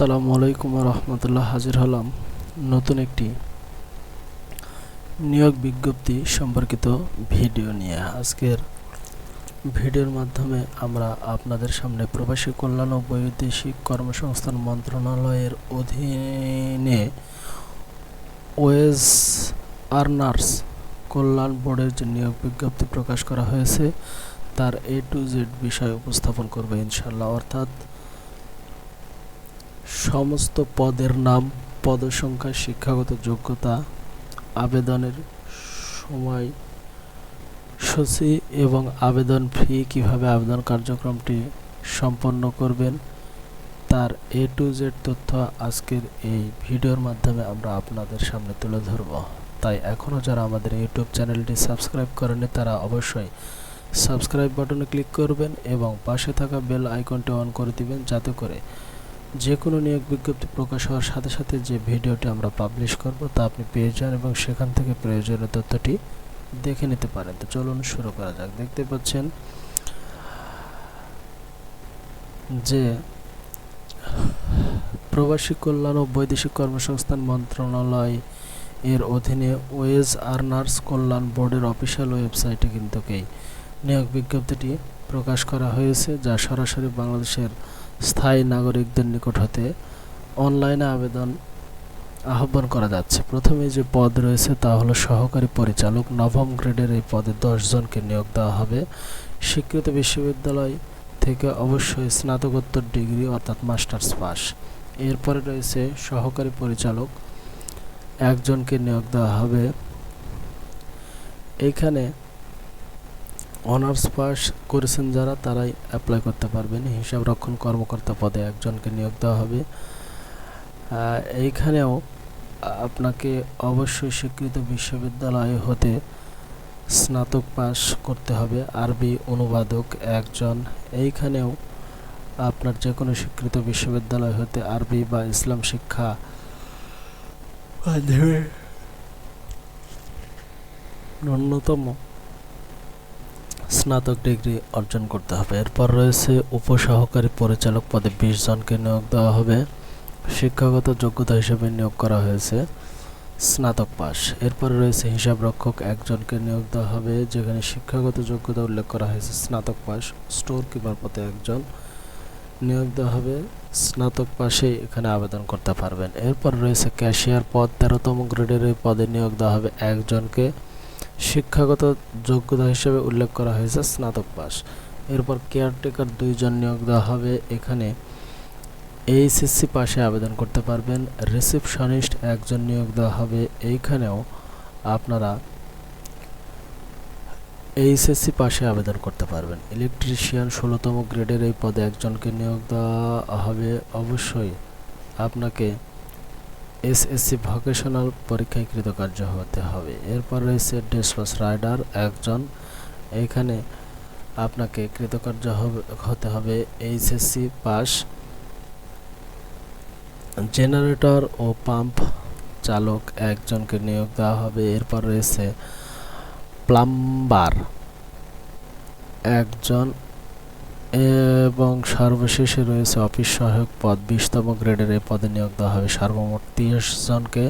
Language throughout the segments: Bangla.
আসসালামু আলাইকুম রহমতুল্লাহ, হাজির হলাম নতুন একটি নিয়োগ বিজ্ঞপ্তি সম্পর্কিত ভিডিও নিয়ে। আজকের ভিডিওর মাধ্যমে আমরা আপনাদের সামনে প্রবাসী কল্যাণ ও বৈদেশিক কর্মসংস্থান মন্ত্রণালয়ের অধীনে ওয়েজ আর্নার্স কল্যাণ বোর্ডের যে নিয়োগ বিজ্ঞপ্তি প্রকাশ করা হয়েছে, তার এ টু জেড বিষয় উপস্থাপন করবে ইনশাল্লাহ অর্থাৎ সমস্ত পদের নাম পদসংখ্যা শিক্ষাগত যোগ্যতা, আবেদনের সময়, সূচি এবং আবেদন ফি কীভাবে আবেদন কার্যক্রমটি সম্পন্ন করবেন, তার এ টু জেড তথ্য আজকের এই ভিডিওর মাধ্যমে আমরা আপনাদের সামনে তুলে ধরব। তাই এখনও যারা আমাদের ইউটিউব চ্যানেলটি সাবস্ক্রাইব করেনি তারা অবশ্যই সাবস্ক্রাইব বাটনে ক্লিক করবেন এবং পাশে থাকা বেল আইকনটি অন করে দিবেন, যাতে করে যে কোনো নিয়োগ বিজ্ঞপ্তি প্রকাশ হওয়ার সাথে সাথে যে ভিডিওটি আমরা পাবলিশ করব তা আপনি পেয়ে যান এবং সেখান থেকে প্রয়োজনীয় তথ্যটি দেখে নিতে পারেন। তো চলুন শুরু করা যাক। দেখতে পাচ্ছেন যে প্রবাসী কল্যাণ ও বৈদেশিক কর্মসংস্থান মন্ত্রণালয় এর অধীনে ওয়েজ আর্নার্স কল্যাণ বোর্ডের অফিসিয়াল ওয়েবসাইটে কিন্তু এই নিয়োগ বিজ্ঞপ্তিটি প্রকাশ করা হয়েছে, যা সরাসরি বাংলাদেশের স্থায়ী নাগরিকদের নিকট হতে অনলাইনে আবেদন আহ্বান করা যাচ্ছে। প্রথমে যে পদ রয়েছে তা হলো সহকারী পরিচালক। নবম গ্রেডের এই পদে জনকে নিয়োগ দেওয়া হবে। স্বীকৃত বিশ্ববিদ্যালয় থেকে অবশ্যই স্নাতকোত্তর ডিগ্রি অর্থাৎ মাস্টার্স পাস। এরপরে রয়েছে সহকারী পরিচালক। একজনকে নিয়োগ দেওয়া হবে। এইখানে অনার্স পাস করেছেন যারা, তারাই অ্যাপ্লাই করতে পারবেন। হিসাব রক্ষণ কর্মকর্তা পদে একজনকে নিয়োগ দেওয়া হবে। এইখানেও আপনাকে অবশ্যই স্বীকৃত বিশ্ববিদ্যালয় হতে স্নাতক পাস করতে হবে, আরবি অনুবাদক একজন। এইখানেও আপনার যে কোনো স্বীকৃত বিশ্ববিদ্যালয় হতে আরবি বা ইসলাম শিক্ষা মাধ্যমে ন্যূনতম স্নাতক ডিগ্রি অর্জন করতে হবে। এরপর রয়েছে উপসহকারী পরিচালক পদে বিশ জনকে নিয়োগ দেওয়া হবে। শিক্ষাগত যোগ্যতা হিসেবে নিয়োগ করা হয়েছে। স্নাতক পাস এরপর রয়েছে হিসাব রক্ষক একজনকে নিয়োগ দেওয়া হবে, যেখানে শিক্ষাগত যোগ্যতা উল্লেখ করা হয়েছে স্নাতক পাস স্টোর কিপার পদে একজন নিয়োগ দেওয়া হবে। স্নাতক পাশে এখানে আবেদন করতে পারবেন। এরপর রয়েছে ক্যাশিয়ার পদ, তেরোতম গ্রেডের এই পদে নিয়োগ দেওয়া হবে একজনকে। শিক্ষাগত যোগ্যতা হিসেবে উল্লেখ করা হয়েছে স্নাতক পাস এরপর কেয়ারটেকার দুইজন নিয়োগ দেওয়া হবে। এখানে এইচএসসি পাশে আবেদন করতে পারবেন। রিসিপশনিস্ট একজন নিয়োগ দেওয়া হবে। এইখানেও আপনারা এইচএসসি পাশে আবেদন করতে পারবেন। ইলেকট্রিশিয়ান ষোলোতম গ্রেডের এই পদে একজনকে নিয়োগ দেওয়া হবে। অবশ্যই আপনাকে এসএসসি ভোকেশনাল পরীক্ষায় কৃতকার্য হতে হবে। এরপর রয়েছে ডেসপাস রাইডার একজন। এখানে আপনাকে কৃতকার্য হতে হবে এইচএসসি পাস। জেনারেটর ও পাম্প চালক একজনকে নিয়োগ দেওয়া হবে। এরপর রয়েছে প্লাম্বার একজন। এবং সর্বশেষে রয়েছে অফিস সহায়ক পদ, বিশতম গ্রেডের এই পদে নিয়োগ দেওয়া হবে। সর্বমোট তিরিশ জনকে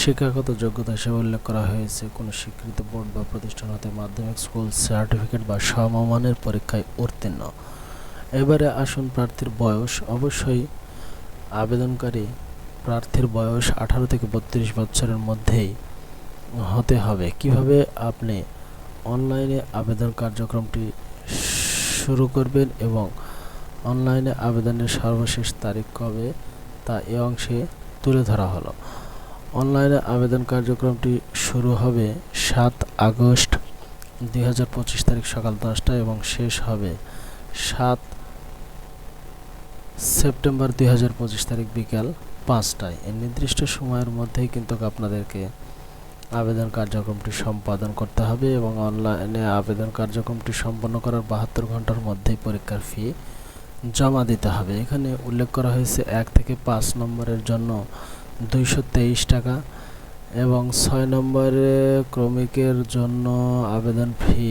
শিক্ষাগত যোগ্যতা হিসেবে উল্লেখ করা হয়েছে। কোনো স্বীকৃত বোর্ড বা প্রতিষ্ঠান হতে মাধ্যমিক স্কুল, সার্টিফিকেট বা সমমানের পরীক্ষায় উত্তীর্ণ। এবারে আসুন প্রার্থীর বয়স। অবশ্যই আবেদনকারী প্রার্থীর বয়স আঠারো থেকে বত্রিশ বছরের মধ্যেই হতে হবে। কীভাবে আপনি অনলাইনে আবেদন কার্যক্রমটি শুরু করবেন এবং অনলাইনে আবেদনের সর্বশেষ তারিখ কবে, তা এ অংশে তুলে ধরা হলো। অনলাইনে আবেদন কার্যক্রমটি শুরু হবে সাত আগস্ট দুই হাজার পঁচিশ তারিখ সকাল দশটায় এবং শেষ হবে সাত সেপ্টেম্বর দুই হাজার পঁচিশ তারিখ বিকাল পাঁচটায়। এই নির্দিষ্ট সময়ের মধ্যেই কিন্তু আপনাদেরকে আবেদন কার্যক্রমটি সম্পাদন করতে হবে এবং অনলাইনে আবেদন কার্যক্রমটি সম্পন্ন করার বাহাত্তর ঘণ্টার মধ্যেই পরীক্ষার ফি জমা দিতে হবে। এখানে উল্লেখ করা হয়েছে এক থেকে পাঁচ নম্বরের জন্য দুইশো তেইশ টাকা এবং ছয় নম্বরে ক্রমিকের জন্য আবেদন ফি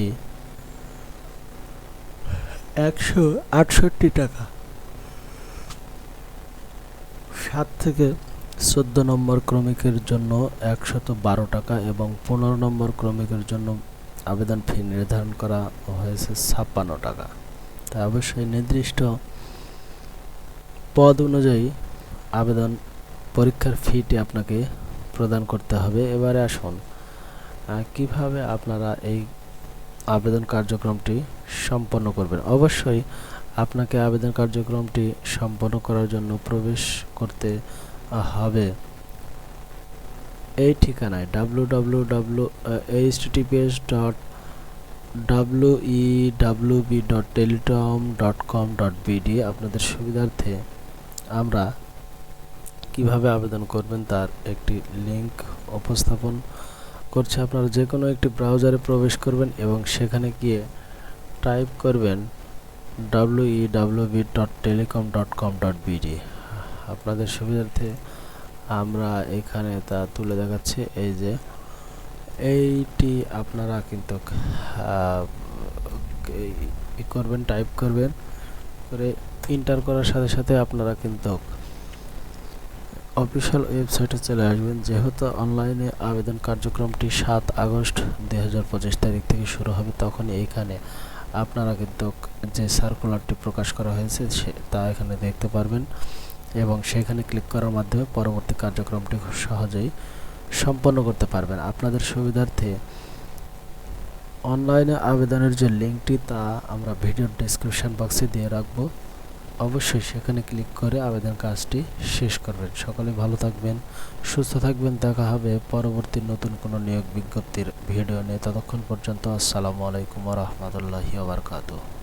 একশো আটষট্টি টাকা। সাত থেকে চোদ্দ নম্বর ক্রমিকের জন্য একশত বারো টাকা এবং পনেরো নম্বর ক্রমিকের জন্য আবেদন ফি নির্ধারণ করা হয়েছে ছাপ্পান্ন টাকা। তা অবশ্যই নির্দিষ্ট পদ অনুযায়ী আবেদন পরীক্ষার ফিটি আপনাকে প্রদান করতে হবে। এবারে আসুন কীভাবে আপনারা এই আবেদন কার্যক্রমটি সম্পন্ন করবেন? অবশ্যই আপনাকে আবেদন কার্যক্রমটি সম্পন্ন করার জন্য প্রবেশ করতে হবে। এই ঠিকানায় W W W H TPS dot W E W B dot teletalk dot com dot BD আপনাদের সুবিধার্থে আমরা কীভাবে আবেদন করবেন তার একটি লিংক উপস্থাপন করছে। আপনারা যে কোনো একটি ব্রাউজারে প্রবেশ করবেন এবং সেখানে গিয়ে টাইপ করবেন W E W B dot telecom dot com dot BD আপনাদের সুবিধার্থে আমরা এখানে তা তুলে দেখাচ্ছি। এই যে, এইটি আপনারা কিন্তু করবেন টাইপ করবেন। করে ইন্টার করার সাথে সাথে আপনারা কিন্তু অফিসিয়াল ওয়েবসাইটে চলে আসবেন। যেহেতু অনলাইনে আবেদন কার্যক্রমটি সাত আগস্ট দুই হাজার পঁচিশ তারিখ থেকে শুরু হবে, তখন এইখানে আপনারা কিন্তু যে সার্কুলারটি প্রকাশ করা হয়েছে, সে তা এখানে দেখতে পারবেন। এবং সেখানে ক্লিক করার মাধ্যমে পরবর্তী কার্যক্রমটি খুব সহজেই সম্পন্ন করতে পারবেন। আপনাদের সুবিধার্থে অনলাইনে আবেদনের যে লিঙ্কটি তা আমরা ভিডিওর ডেসক্রিপশন বক্সে দিয়ে রাখব। অবশ্যই সেখানে ক্লিক করে আবেদন কাজটি শেষ করবেন। সকলে ভালো থাকবেন, সুস্থ থাকবেন। দেখা হবে পরবর্তী নতুন কোনো নিয়োগ বিজ্ঞপ্তির ভিডিও নিয়ে। ততক্ষণ পর্যন্ত আসসালামু আলাইকুম রহমতুল্লাহি বারকাতুহ।